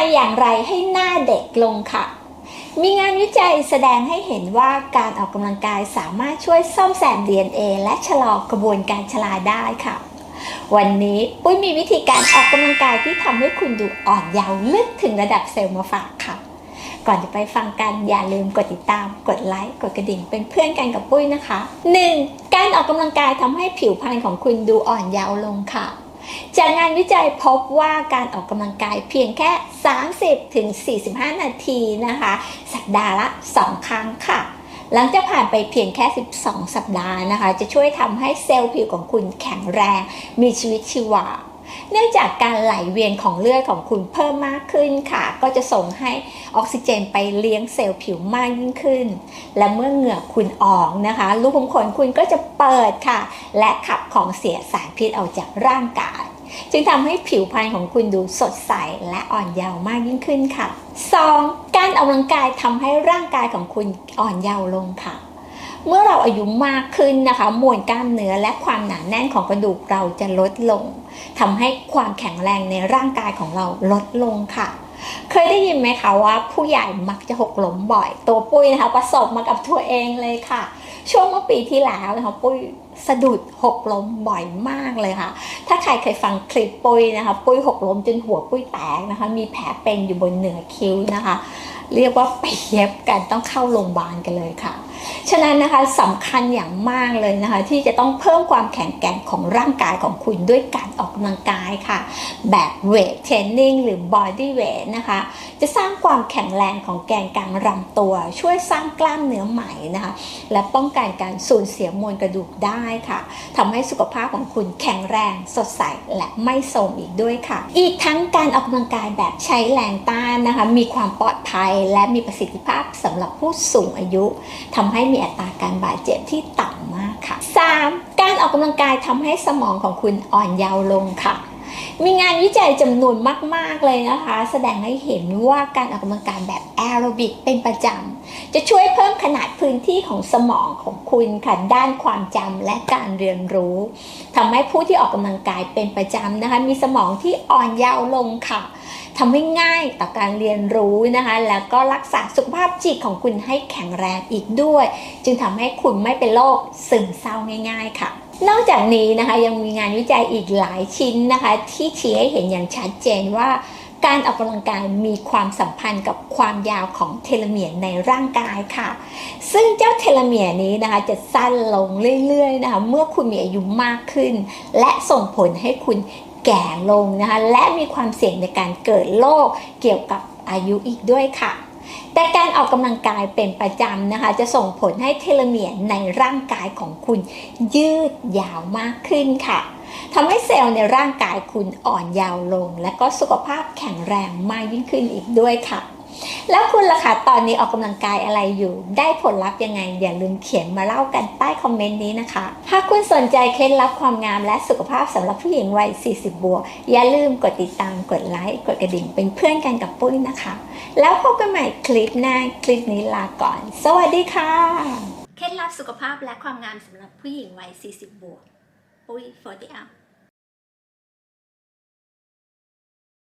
งอย่างไรให้หน้าเด็กลงค่ะ มีงานวิจัยแสดงให้เห็นว่าการออกกำลังกายสามารถช่วยซ่อมแซม DNA และชะลอกระบวนการชราได้ค่ะ วันนี้ปุ้ยมีวิธีการออกกำลังกายที่ทำให้คุณดูอ่อนเยาว์ลึกถึงระดับเซลล์มาฝากค่ะ ก่อนจะไปฟังกันอย่าลืมกดติดตาม กดไลค์ กดกระดิ่งเป็นเพื่อนกันกับปุ้ยนะคะ 1. การออกกำลังกายทำให้ผิวพรรณของคุณดูอ่อนเยาว์ลงค่ะ จากงานวิจัยพบว่าการออกกำลังกายเพียงแค่ 30ถึง45 นาทีนะคะ สัปดาห์ละ 2 ครั้งค่ะ หลังจากผ่านไปเพียงแค่ 12 สัปดาห์นะคะ จะช่วยทำให้เซลล์ผิวของคุณแข็งแรง มีชีวิตชีวา เนื่องจากการไหลเวียนของเลือดของคุณเพิ่มมากขึ้นค่ะ ก็จะส่งให้ออกซิเจนไปเลี้ยงเซลล์ผิวมากยิ่งขึ้น และเมื่อเหงื่อคุณออกนะคะรูขุมขนคุณก็จะเปิดค่ะ และขับของเสียสารพิษออกจากร่างกายจึงทำให้ผิวพรรณของคุณดูสดใสและอ่อนเยาว์มากยิ่งขึ้นค่ะ 2. การออกกำลังกายทำให้ร่างกายของคุณอ่อนเยาว์ลงค่ะ เมื่อเราอายุมากขึ้นนะคะ มวลกล้ามเนื้อและความหนาแน่นของกระดูกเราจะลดลงทำให้ความแข็งแรงในร่างกายของเราลดลงค่ะ เคยได้ยินไหมคะว่า ผู้ใหญ่มักจะหกล้มบ่อย ตัวปุ้ยนะคะประสบมากับตัวเองเลยค่ะ ช่วงเมื่อปีที่แล้วนะคะปุ้ยสะดุดหกล้มบ่อยมากเลยค่ะ ถ้าใครเคยฟังคลิปปุ้ยนะคะ ปุ้ยหกล้มจนหัวปุ้ยแตกนะคะ มีแผลเป็นอยู่บนเหนือคิ้วนะคะ เรียกว่าไปเย็บกันต้องเข้าโรงพยาบาลกันเลยค่ะ ฉะนั้นนะคะสำคัญอย่างมากเลยนะคะ ที่จะต้องเพิ่มความแข็งแกร่งของร่างกายของคุณด้วยการออกกำลังกายค่ะ แบบเวทเทรนนิ่งหรือบอดี้เวทนะคะ จะสร้างความแข็งแรงของแกนกลางลำตัว ช่วยสร้างกล้ามเนื้อใหม่นะคะ และป้องกันการสูญเสียมวลกระดูกได้ค่ะทำให้สุขภาพของคุณแข็งแรงสดใสและไม่โทรมอีกด้วยค่ะ อีกทั้งการออกกำลังกายแบบใช้แรงต้านนะคะ มีความปลอดภัยและมีประสิทธิภาพสำหรับผู้สูงอายุทำให้มีอัตราการบาดเจ็บที่ต่ำมากค่ะ 3. การออกกำลังกายทำให้สมองของคุณอ่อนเยาว์ลงค่ะ มีงานวิจัยจำนวนมาก ๆ เลยนะคะ แสดงให้เห็นว่าการออกกำลังกายแบบแอโรบิกเป็นประจำ จะช่วยเพิ่มขนาดพื้นที่ของสมองของคุณค่ะ ด้านความจำและการเรียนรู้ทำให้ผู้ที่ออกกำลังกายเป็นประจำนะคะ มีสมองที่อ่อนเยาว์ลงค่ะทำให้ง่ายต่อการเรียนรู้นะคะ แล้วก็รักษาสุขภาพจิตของคุณให้แข็งแรงอีกด้วย จึงทำให้คุณไม่เป็นโรคซึมเศร้าง่าย ๆ ค่ะ นอกจากนี้นะคะยังมีงานวิจัยอีกหลายชิ้นนะคะ ที่ชี้ให้เห็นอย่างชัดเจนว่า การออกกำลังกายมีความสัมพันธ์กับความยาวของเทโลเมียร์ในร่างกายค่ะ ซึ่งเจ้าเทโลเมียร์นี้นะคะจะสั้นลงเรื่อยๆนะคะเมื่อคุณมีอายุมากขึ้น และส่งผลให้คุณแก่ลงนะคะและมีความเสี่ยงในการเกิดโรคเกี่ยวกับอายุอีกด้วยค่ะ แต่การออกกำลังกายเป็นประจำนะคะ จะส่งผลให้เทโลเมียร์ในร่างกายของคุณยืดยาวมากขึ้นค่ะทำให้เซลล์ในร่างกายคุณอ่อนยาวลง และก็สุขภาพแข็งแรงมากยิ่งขึ้นอีกด้วยค่ะ แล้วคุณล่ะคะตอนนี้ออกกำลังกายอะไรอยู่ ได้ผลลัพธ์ยังไง อย่าลืมเขียนมาเล่ากันใต้คอมเมนต์นี้นะคะ หากคุณสนใจเคล็ดลับความงามและสุขภาพสำหรับผู้หญิงวัย 40 บวก อย่าลืมกดติดตามกดไลค์กดกระดิ่งเป็นเพื่อนกันกับปุ้ยนะคะ แล้วพบกันใหม่คลิปหน้าคลิปนี้ลาก่อน สวัสดีค่ะ เคล็ดลับสุขภาพและความงามสำหรับผู้หญิงวัย 40 บวกปุ้ย for the up